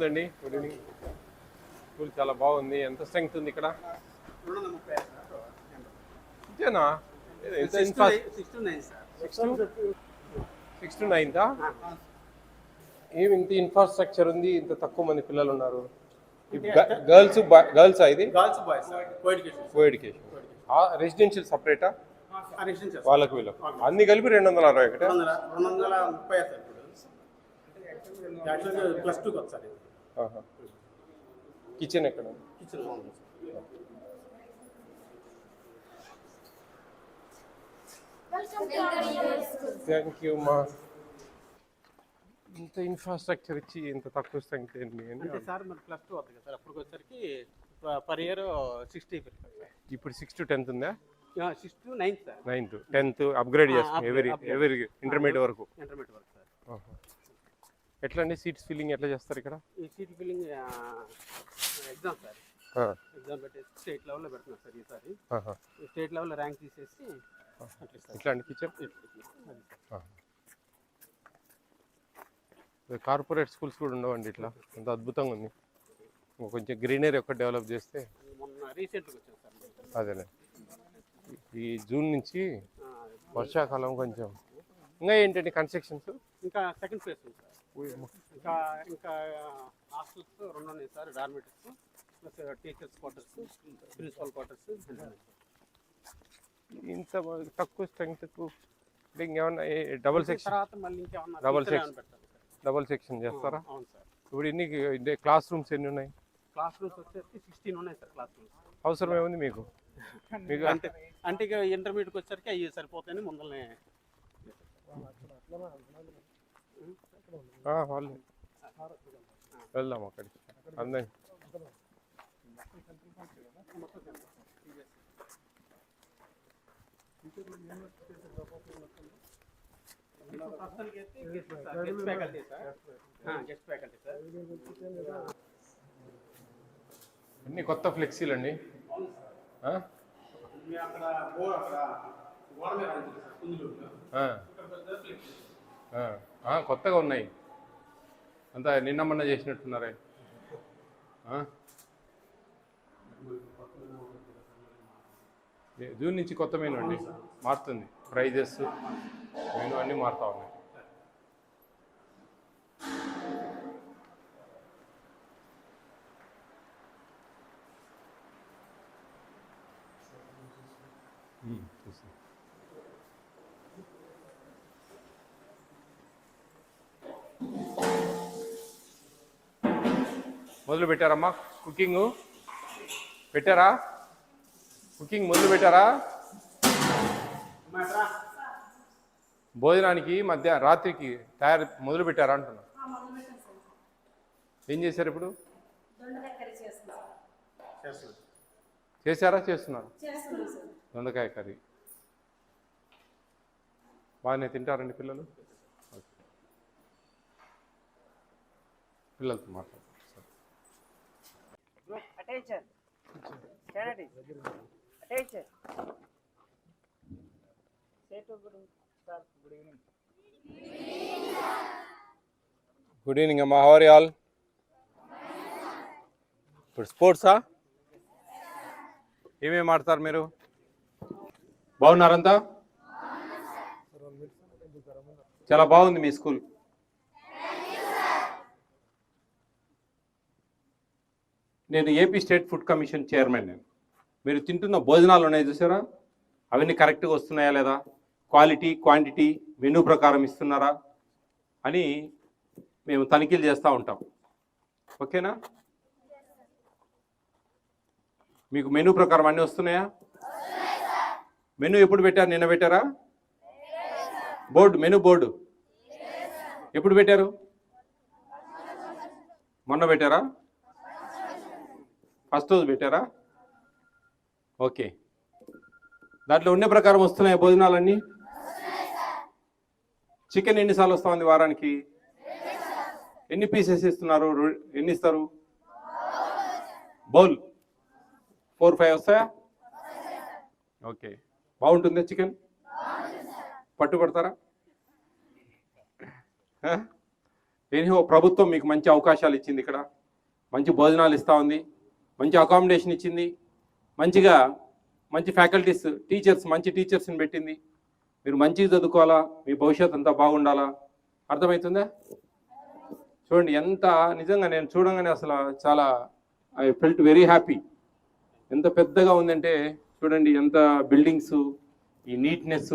బాగుందండి. Good evening school చాలా బాగుంది. ఎంత స్ట్రెంగ్త్ ఉంది ఇక్కడ? ఇంతేనా సిక్స్ టు నైన్తా ఏమి ఇంత ఇన్ఫ్రాస్ట్రక్చర్ ఉంది? ఇంత తక్కువ మంది పిల్లలు ఉన్నారు. గర్ల్స్ గర్ల్స్ ఇది? ఎడ్యుకేషన్ రెసిడెన్షియల్ సపరేటా వాళ్ళకి వీళ్ళకి అన్ని కలిపి రెండు వందల అరవై ఒకటి? ప్లస్ టూకి కిచెన్ ఎక్కడ కిచెన్ థ్యాంక్ యూ మా ఇంత ఇన్ఫ్రాస్ట్రక్చర్ ఇచ్చి ఇంత తక్కువ అని అంటే సార్ మరి ప్లస్ టూ అవుతుంది కదా సార్. అప్పటికి వచ్చరికి పర్ ఇయర్ సిక్స్టీ ఇప్పుడు సిక్స్ టు టెన్త్ ఉందా? Six to ninth sir. Ninth tenth upgrade చేస్తాం ఎవరి. ఎవరి ఇంటర్మీడియట్ వరకు. ఇంటర్మీడియట్ వరకు సార్. ఎట్లా అండి సీట్స్ ఫిల్లింగ్ ఎట్లా చేస్తారు ఇక్కడ? ఈ seat filling exam sir. Exam పెట్టేసి స్టేట్ లెవెల్లో పెడుతున్నారు సార్ ఈసారి. స్టేట్ లెవెల్లో ర్యాంక్ తీసేసి అది. సార్. కార్పొరేట్ స్కూల్స్ కూడా ఉండవండి ఇట్లా? అంత అద్భుతంగా ఉంది. కొంచెం గ్రీనరీ ఒక్కటి డెవలప్ చేస్తే. అదేలే. ఈ జూన్ నుంచి వర్షాకాలం కొంచెం ఇంకా ఏంటండి కన్స్ట్రక్షన్స్ ఇంకా సెకండ్ ఫేజ్ ఉంది సార్. ఇంకా ఇంకా హాస్టల్స్ రెండు ఉన్నాయి sir dormitories plus teachers quarters principal quarters ఇంత తక్కువ స్ట్రెంగ్త్ ఇంకేమన్నా డబుల్ సెక్షన్ తర్వాత మళ్ళీ ఇంకేమన్నా పెడతారు సార్? డబుల్ సెక్షన్ చేస్తారా? అవును సార్. ఇప్పుడు ఎన్ని క్లాస్ రూమ్స్ ఎన్ని ఉన్నాయి? క్లాస్ రూమ్స్ వచ్చేసి సిక్స్టీన్ ఉన్నాయి సార్ క్లాస్ రూమ్స్ అవసరం ఏముంది మీకు? మీకు అంటే అంటే ఇక ఇంటర్మీడియట్కి వచ్చరికి అవి సరిపోతాయని ముందరనే వాళ్ళు. వెళ్దాం అక్కడికి. సార్ అన్ని కొత్త ఫ్లెక్సీలు అండి? అక్కడ కొత్తగా ఉన్నాయి. అంతా నిన్న మొన్న చేసినట్టున్నారే. జూన్ నుంచి కొత్త మెనూ అండి. మారుతుంది. ప్రైజెస్ మెనూ అన్నీ మారుతా ఉన్నాయి. ఉమ్, మొదలు పెట్టారమ్మా కుకింగ్ పెట్టారా? కుకింగ్ మొదలు పెట్టారా? భోజనానికి మధ్య రాత్రికి తయారు మొదలు పెట్టారా అంటున్నా ఏం చేశారు ఇప్పుడు. చేశారా? చేస్తున్నారు. దొండకాయ కర్రీ. బాగానే తింటారండి పిల్లలు. పిల్లలతో మాట్లాడు. గుడ్ ఈవినింగ్ అమ్మా హవర్ ఆల్ ఇప్పుడు స్పోర్ట్సా? ఏమేమి ఆడతారు మీరు? బాగున్నారంతా? చాలా బాగుంది మీ స్కూల్. నేను AP state food commission chairman నేను. మీరు తింటున్న భోజనాలు ఉన్నాయి చూసారా? అవన్నీ కరెక్ట్గా వస్తున్నాయా లేదా? క్వాలిటీ క్వాంటిటీ మెనూ ప్రకారం ఇస్తున్నారా? అని మేము తనిఖీలు చేస్తూ ఉంటాం. ఓకేనా? మీకు మెనూ ప్రకారం అన్నీ వస్తున్నాయా? మెనూ ఎప్పుడు పెట్టారు? నిన్న పెట్టారా? బోర్డు మెనూ బోర్డు ఎప్పుడు పెట్టారు? మొన్న పెట్టారా? ఫస్ట్ రోజు పెట్టారా? ఓకే. దాంట్లో ఉండే ప్రకారం వస్తున్నాయి భోజనాలన్నీ? చికెన్ ఎన్నిసార్లు వస్తా ఉంది వారానికి? ఎన్ని పీసెస్ ఇస్తున్నారు? ఎన్ని ఇస్తారు బౌల్. ఫోర్ ఫైవ్ వస్తాయా? ఓకే. బాగుంటుందా చికెన్? పట్టుబడతారా ఆ? ప్రభుత్వం మీకు మంచి అవకాశాలు ఇచ్చింది ఇక్కడ. మంచి భోజనాలు ఇస్తూ ఉంది. మంచి అకామిడేషన్ ఇచ్చింది. మంచిగా మంచి ఫ్యాకల్టీస్ టీచర్స్ మంచి టీచర్స్ని పెట్టింది. మీరు మంచిగా చదువుకోవాలా? మీ భవిష్యత్తు అంతా బాగుండాలా? అర్థమవుతుందా? చూడండి ఎంత నిజంగా నేను చూడంగానే అసలు చాలా ఐ ఫెల్ట్ వెరీ హ్యాపీ ఎంత పెద్దగా ఉందంటే చూడండి ఎంత బిల్డింగ్స్ ఈ నీట్నెస్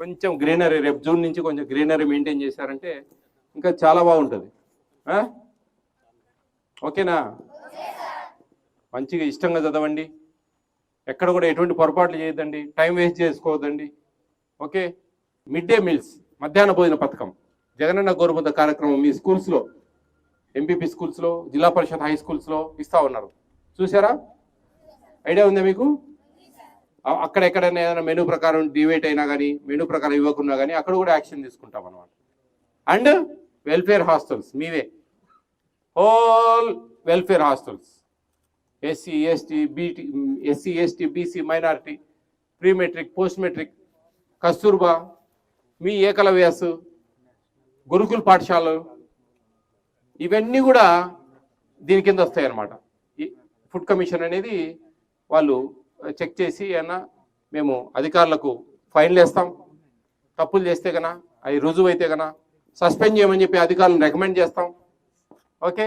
కొంచెం గ్రీనరీ రేపు జూన్ నుంచి కొంచెం గ్రీనరీ మెయింటైన్ చేశారంటే ఇంకా చాలా బాగుంటుంది. ఓకేనా? మంచిగా ఇష్టంగా చదవండి. ఎక్కడ కూడా ఎటువంటి పొరపాట్లు చేయొద్దండి. టైం వేస్ట్ చేసుకోవద్దండి. ఓకే? మిడ్ డే మీల్స్ మధ్యాహ్న భోజన పథకం. జగనన్న గోరుముద్ద కార్యక్రమం మీ స్కూల్స్లో ఎంపీపీ స్కూల్స్లో జిల్లా పరిషత్ హై స్కూల్స్లో ఇస్తా ఉన్నారు. చూసారా ఐడియా ఉందా మీకు? అక్కడ ఎక్కడైనా ఏదైనా మెనూ ప్రకారం డివేట్ అయినా కానీ మెనూ ప్రకారం ఇవ్వకున్నా కానీ అక్కడ కూడా యాక్షన్ తీసుకుంటాం అనమాట అండ్ వెల్ఫేర్ హాస్టల్స్ మీవే. Whole welfare hostels. SC ST BT SC ST BC minority pre matric post matric Kasturba మీ ఏకలవ్యాస్ గురుకుల పాఠశాలలు ఇవన్నీ కూడా దీని కింద వస్తాయి అన్నమాట ఈ ఫుడ్ కమిషన్ అనేది వాళ్ళు చెక్ చేసి ఏమన్నా మేము అధికారులకు ఫైన్లు వేస్తాం తప్పులు చేస్తే కన్నా అవి రుజువు అయితే కన్నా సస్పెండ్ చేయమని చెప్పి అధికారులను రికమెండ్ చేస్తాం. ఓకే?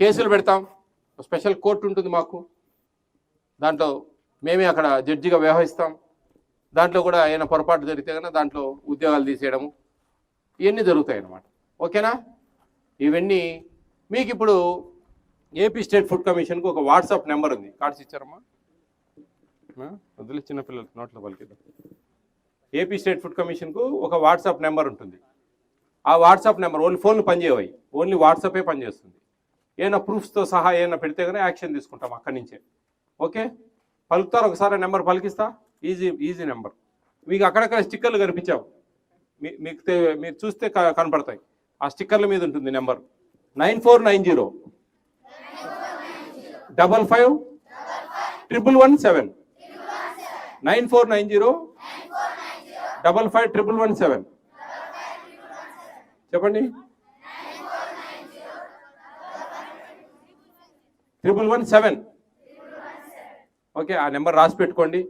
కేసులు పెడతాం. స్పెషల్ కోర్టు ఉంటుంది మాకు. దాంట్లో మేమే అక్కడ జడ్జిగా వ్యవహరిస్తాం. దాంట్లో కూడా ఏమైనా పొరపాటు జరిగితే కన్నా దాంట్లో ఉద్యోగాలు తీసేయడము. ఇవన్నీ జరుగుతాయి అన్నమాట ఓకేనా? ఇవన్నీ మీకు ఇప్పుడు ఏపీ స్టేట్ ఫుడ్ కమిషన్కి ఒక వాట్సాప్ నెంబర్ ఉంది. కార్డ్స్ ఇచ్చారమ్మా? వదిలే చిన్నపిల్లలు నోట్లో పలికిద్దాం. ఏపీ స్టేట్ ఫుడ్ కమిషన్కు ఒక వాట్సాప్ నెంబర్ ఉంటుంది. ఆ వాట్సాప్ నెంబర్ ఓన్లీ ఫోన్లు పనిచేయవు ఓన్లీ వాట్సాపే పనిచేస్తుంది. ఏమైనా ప్రూఫ్స్తో సహా ఏమైనా పెడితే కానీ యాక్షన్ తీసుకుంటాం అక్కడి నుంచే. ఓకే? పలుకుతారు ఒకసారి నెంబర్ పలికిస్తా? Easy easy number. మీకు అక్కడక్కడ స్టిక్కర్లు కనిపించావు. మీ- మీకు మీరు చూస్తే కనపడతాయి. ఆ స్టిక్కర్ల మీద ఉంటుంది number. Nine four nine zero. Double five triple one seven. Nine four nine zero. Double five triple one seven. చెప్పండి. త్రిబుల్ వన్ సెవెన్ ఓకే ఆ నెంబర్ రాసి పెట్టుకోండి.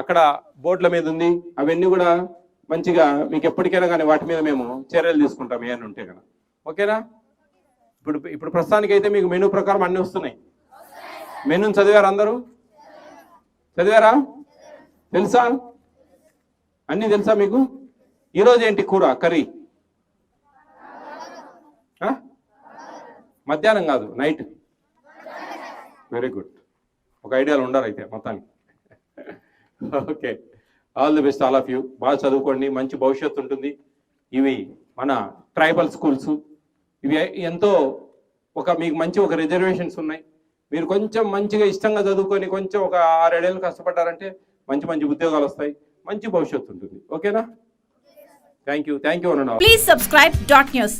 అక్కడ బోర్డుల మీద ఉంది. అవన్నీ కూడా మంచిగా మీకు ఎప్పటికైనా కానీ వాటి మీద మేము చర్యలు తీసుకుంటాం. ఏమైనా ఉంటే కదా ఓకేనా? ఇప్పుడు ఇప్పుడు ప్రస్తుతానికి అయితే మీకు మెనూ ప్రకారం అన్నీ వస్తున్నాయి. మెనూని చదివారు అందరూ? చదివారా? తెలుసా? అన్నీ తెలుసా మీకు? ఈరోజు ఏంటి కూర కర్రీ? మధ్యాహ్నం కాదు నైట్. వెరీ గుడ్ ఒక ఐడియాలు ఉండరు అయితే మొత్తానికి. Okay all the best all of you బాగా చదువుకోండి మంచి భవిష్యత్తు ఉంటుంది. ఇవి మన ట్రైబల్ స్కూల్స్ ఇవి ఎంతో ఒక మీకు మంచి ఒక రిజర్వేషన్స్ ఉన్నాయి. మీరు కొంచెం మంచిగా ఇష్టంగా చదువుకొని కొంచెం ఒక ఆరేడేళ్ళు కష్టపడ్డారంటే మంచి మంచి ఉద్యోగాలు వస్తాయి. మంచి భవిష్యత్తు ఉంటుంది. ఓకేనా థ్యాంక్ యూ థ్యాంక్ యూ అన్న ప్లీజ్ సబ్స్క్రైబ్ డాట్ న్యూస్